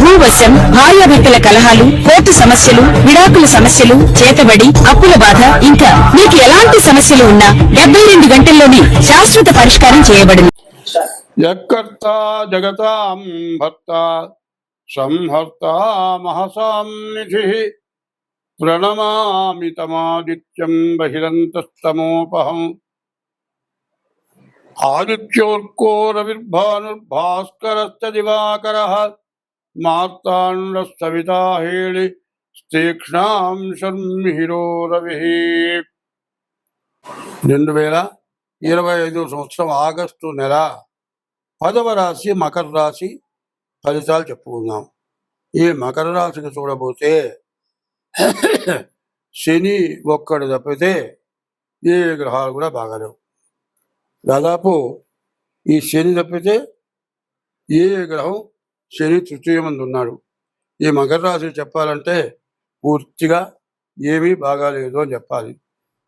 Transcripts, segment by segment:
భూవశం భార్యాభర్తల కలహాలు కోర్టు సమస్యలు విడాకుల సమస్యలు చేతబడి అప్పుల బాధ ఇంకా మీకు ఎలాంటి సమస్యలు ఉన్నా డెబ్బై రెండు గంటల్లోనే శాశ్వత పరిష్కారం చేయబడింది. యత్కర్త జగతాం భర్త సంహర్త మహసాం నిధి ప్రణమామి తమాదిత్యం బహిరంతస్తమోపహం. ఆదిత్యోర్కో రవిర్భానుర్భాస్కరశ్చ దివాకర. మార్తాండ సవితా హేళి తీక్ష్ణాం శర్మిహిరో రవి రెండు వేల ఇరవై ఐదు సంవత్సరం ఆగస్టు నెల పదవ రాశి మకర రాశి ఫలితాలు చెప్పుకుందాం. ఈ మకర రాశికి చూడబోతే శని ఒక్కడు తప్పితే ఏ గ్రహాలు కూడా బాగాలేవు. దాదాపు ఈ శని తప్పితే ఏ గ్రహం శని తృతీయమంది ఉన్నాడు ఈ మకర రాశి చెప్పాలంటే పూర్తిగా ఏమీ బాగాలేదు అని చెప్పాలి.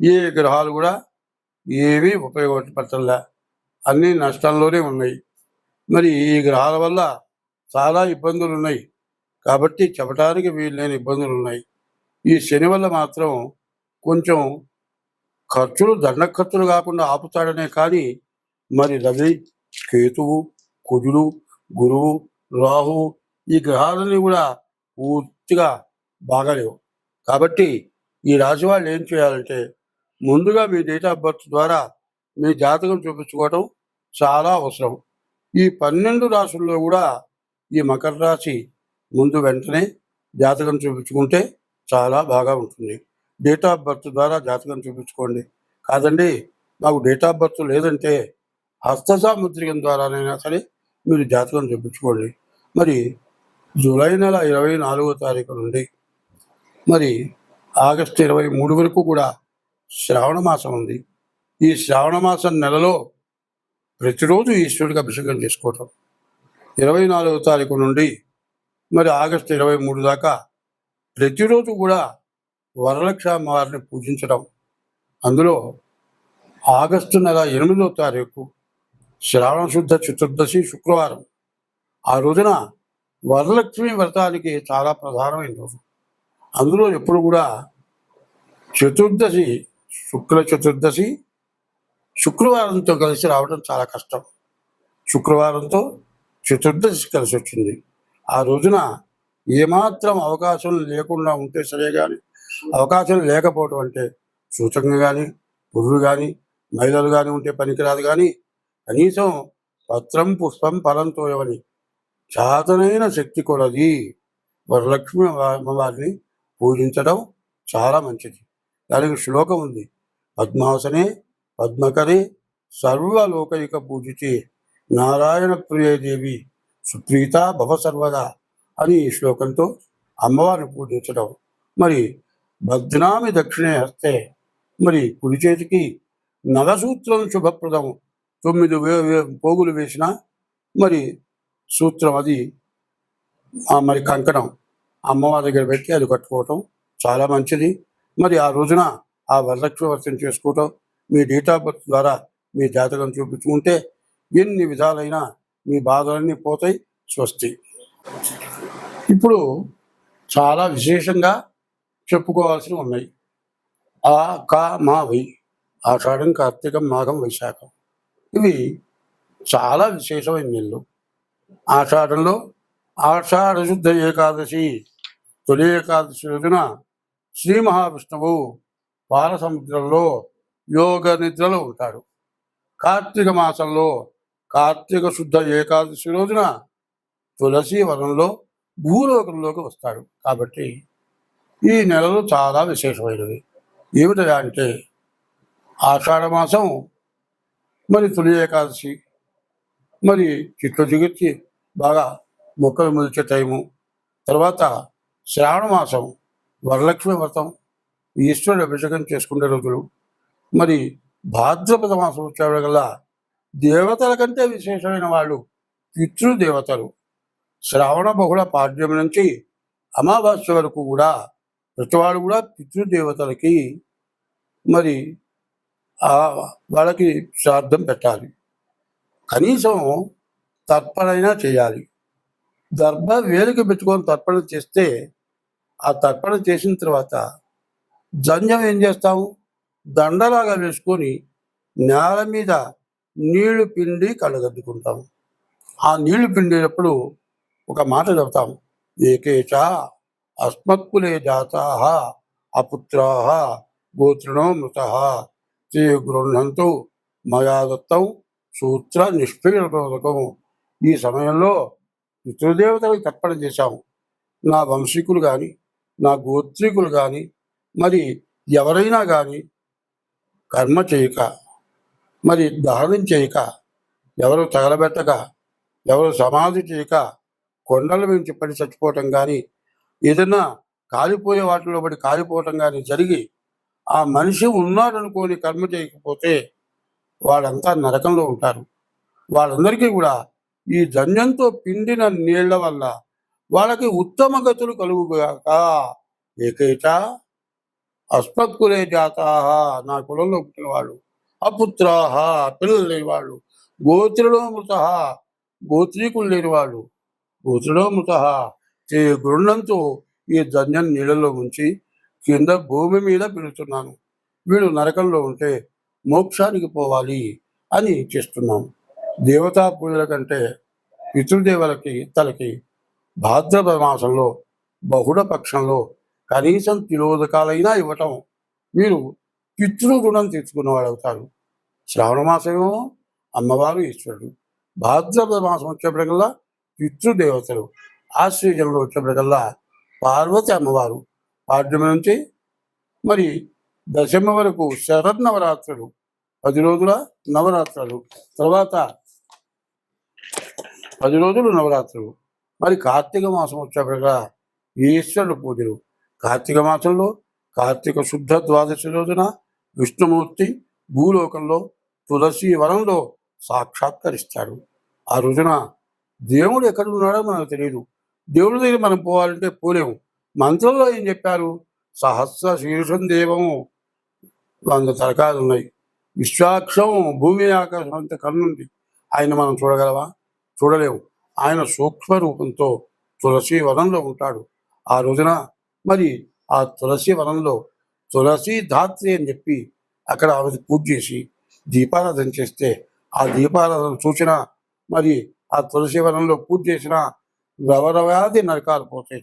ఏ గ్రహాలు కూడా ఏమీ ఉపయోగపడటంలే. అన్ని నష్టంలోనే ఉన్నాయి. మరి ఈ గ్రహాల వల్ల చాలా ఇబ్బందులు ఉన్నాయి కాబట్టి చెప్పడానికి వీల్లేని ఇబ్బందులు ఉన్నాయి ఈ శని వల్ల మాత్రం కొంచెం ఖర్చులు దండ ఖర్చులు కాకుండా ఆపుతాడనే కానీ మరి రవి కేతువు కుజుడు గురువు రాహు ఈ గ్రహాలన్నీ కూడా పూర్తిగా బాగలేవు. కాబట్టి ఈ రాశి వాళ్ళు ఏం చేయాలంటే ముందుగా మీ డేట్ ఆఫ్ బర్త్ ద్వారా మీ జాతకం చూపించుకోవటం చాలా అవసరం. ఈ పన్నెండు రాసుల్లో కూడా ఈ మకర రాశి ముందు వెంటనే జాతకం చూపించుకుంటే చాలా బాగా ఉంటుంది. డేట్ ఆఫ్ బర్త్ ద్వారా జాతకం చూపించుకోండి. కాదండి నాకు డేట్ ఆఫ్ బర్త్ లేదంటే హస్తసాముద్రికం ద్వారానైనా సరే మీరు జాతకం చూపించుకోండి. మరి జూలై నెల ఇరవై నాలుగో తారీఖు నుండి మరి ఆగస్టు ఇరవై మూడు వరకు కూడా శ్రావణ మాసం ఉంది. ఈ శ్రావణ మాసం నెలలో ప్రతిరోజు ఈశ్వరుడికి అభిషేకం చేసుకోవటం. ఇరవై నాలుగో తారీఖు నుండి మరి ఆగస్టు ఇరవై మూడు దాకా ప్రతిరోజు కూడా వరలక్ష అమ్మవారిని పూజించడం అందులో ఆగస్టు నెల ఎనిమిదో తారీఖు శ్రావణ శుద్ధ చతుర్దశి శుక్రవారం. ఆ రోజున వరలక్ష్మి వ్రతానికి చాలా ప్రధానమైన రోజు. అందులో ఎప్పుడు కూడా చతుర్దశి శుక్ల చతుర్దశి శుక్రవారంతో కలిసి రావడం చాలా కష్టం. శుక్రవారంతో చతుర్దశి కలిసి వచ్చింది. ఆ రోజున ఏమాత్రం అవకాశం లేకుండా ఉంటే సరే కానీ అవకాశం లేకపోవటం అంటే సూచకంగా కానీ పురుడు కానీ మహిళలు కానీ ఉంటే పనికిరాదు కానీ కనీసం పత్రం పుష్పం ఫలంతో ఇవ్వని చాతనైన శక్తి కొలది. వరలక్ష్మి అమ్మవారిని పూజించడం చాలా మంచిది. దానికి శ్లోకం ఉంది. పద్మాసనే పద్మకరే సర్వలోకైక పూజితే నారాయణ ప్రియదేవి సుప్రీత భవ సర్వదా అని ఈ శ్లోకంతో అమ్మవారిని పూజించడం. మరి భద్నామి దక్షిణే హస్తే మరి కుడి చేతికి నవసూత్రం శుభప్రదం తొమ్మిది వే వే- పోగులు వేసిన మరి సూత్రం అది. ఆ మరి కంకణం అమ్మవారి దగ్గర పెట్టి అది కట్టుకోవటం చాలా మంచిది. మరి ఆ రోజున ఆ వరలక్ష్మి వర్తం చేసుకోవటం మీ డేట్ ఆఫ్ బర్త్ ద్వారా మీ జాతకం చూపించుకుంటే ఎన్ని విధాలైన మీ బాధలన్నీ పోతాయి స్వస్తి. ఇప్పుడు చాలా విశేషంగా చెప్పుకోవాల్సినవి ఉన్నాయి. ఆ కా మా వై. ఆషాఢం కార్తీకం మాఘం వైశాఖం. ఇవి చాలా విశేషమైన నెలలు. ఆషాఢంలో ఆషాఢ శుద్ధ ఏకాదశి తొలి ఏకాదశి రోజున శ్రీ మహావిష్ణువు పాలసముద్రంలో యోగ నిద్రలో ఉంటాడు. కార్తీక మాసంలో కార్తీక శుద్ధ ఏకాదశి రోజున తులసి వనంలో భూలోకంలోకి వస్తాడు. కాబట్టి ఈ నెలలు చాలా విశేషమైనవి. ఏమిటా అంటే ఆషాఢ మాసం మరి తొలి ఏకాదశి మరి చిట్లు చిగిర్చి బాగా మొక్కలు మొలిచే టైము తర్వాత శ్రావణ మాసం వరలక్ష్మి వ్రతం ఈశ్వరుడు అభిషేకం చేసుకునే రోజులు. మరి భాద్రపద మాసం వచ్చేవరగల్లా దేవతల కంటే విశేషమైన వాళ్ళు పితృదేవతలు. శ్రావణ బహుళ పాడ్యం నుంచి అమావాస్య వరకు కూడా ప్రతివాడు కూడా పితృదేవతలకి మరి వాళ్ళకి శ్రాద్ధం పెట్టాలి. కనీసం తర్పణైనా చేయాలి. దర్భ వేలికి పెట్టుకొని తర్పణ చేస్తే ఆ తర్పణ చేసిన తర్వాత జంజం ఏం చేస్తాము? దండలాగా వేసుకొని నేల మీద నీళ్ళు పిండి కళ్ళగద్దుకుంటాము. ఆ నీళ్ళు పిండేటప్పుడు ఒక మాట చెప్తాం ఏకేచ అస్మత్కులే జాతా అపుత్రా గోత్రణో మృత తే మయాదత్తం సూత్ర నిష్పీడకం ఈ సమయంలో పితృదేవతలకు తర్పణ చేశాము. నా వంశీకులు కానీ నా గోత్రికులు కానీ మరి ఎవరైనా కానీ కర్మ చేయక మరి దహనం చేయక ఎవరు తగలబెట్టక ఎవరు సమాధి చేయక కొండల నుంచి పడి చచ్చిపోవటం కానీ ఏదైనా కాలిపోయే వాటిలో పడి కాలిపోవటం కానీ జరిగి ఆ మనిషి ఉన్నాడనుకోని కర్మ చేయకపోతే వాళ్ళంతా నరకంలో ఉంటారు. వాళ్ళందరికీ కూడా ఈ ధన్యంతో పిండిన నీళ్ళ వల్ల వాళ్ళకి ఉత్తమ గతులు కలుగుగాక. ఏకైత అస్మత్కులే జాతా నా కులంలో పుట్టిన వాళ్ళు. అపుత్రాహ పిల్లలు లేనివాళ్ళు గోత్రులో మృత గోత్రీకులు లేని వాళ్ళు. గోత్రులో మృత చే గుండంతో ఈ ధన్యం నీళ్ళలో ఉంచి కింద భూమి మీద పెడుతున్నాను వీడు నరకంలో ఉంటే మోక్షానికి పోవాలి అని చేస్తున్నాం. దేవతా పూజల కంటే పితృదేవులకి తలకి భాద్రపద మాసంలో బహుళ పక్షంలో కనీసం తిలోదకాలైనా ఇవ్వటం. మీరు పితృ రుణం తెచ్చుకున్నవాడు అవుతారు. శ్రావణ మాసమేమో అమ్మవారు ఈశ్వరుడు. భాద్రపద మాసం వచ్చేప్పటికల్లా పితృదేవతలు. ఆశ్రయంలో వచ్చేప్పటికల్లా పార్వతి అమ్మవారు. పాడ్యమి నుంచి మరి దశమ వరకు శరన్నవరాత్రులు పది రోజుల నవరాత్రులు తర్వాత పది రోజులు నవరాత్రులు. మరి కార్తీక మాసం వచ్చేప్పటికల్లా ఈశ్వరుడు పూజలు. కార్తీక మాసంలో కార్తీక శుద్ధ ద్వాదశి రోజున విష్ణుమూర్తి భూలోకంలో తులసి వనంలో సాక్షాత్కరిస్తాడు. ఆ రోజున దేవుడు ఎక్కడ ఉన్నాడో మనకు తెలియదు దేవుడి దగ్గర మనం పోవాలంటే పోలేము. మంత్రంలో ఏం చెప్పారు? సహస్ర శీర్షం దేవము వంద తరకాలు ఉన్నాయి. విశ్వాక్షం భూమి ఆకాశం అంత కన్నుంది ఆయన మనం చూడగలవా? చూడలేము ఆయన సూక్ష్మ రూపంతో తులసి వనంలో ఉంటాడు. ఆ రోజున మరి ఆ తులసి వనంలో తులసి ధాత్రి అని చెప్పి అక్కడ ఆవిడ పూజ చేసి దీపారాధన చేస్తే ఆ దీపారాధన సూచన మరి ఆ తులసి వనంలో పూజ చేసిన రవరవాది నరకాలు పోతాయి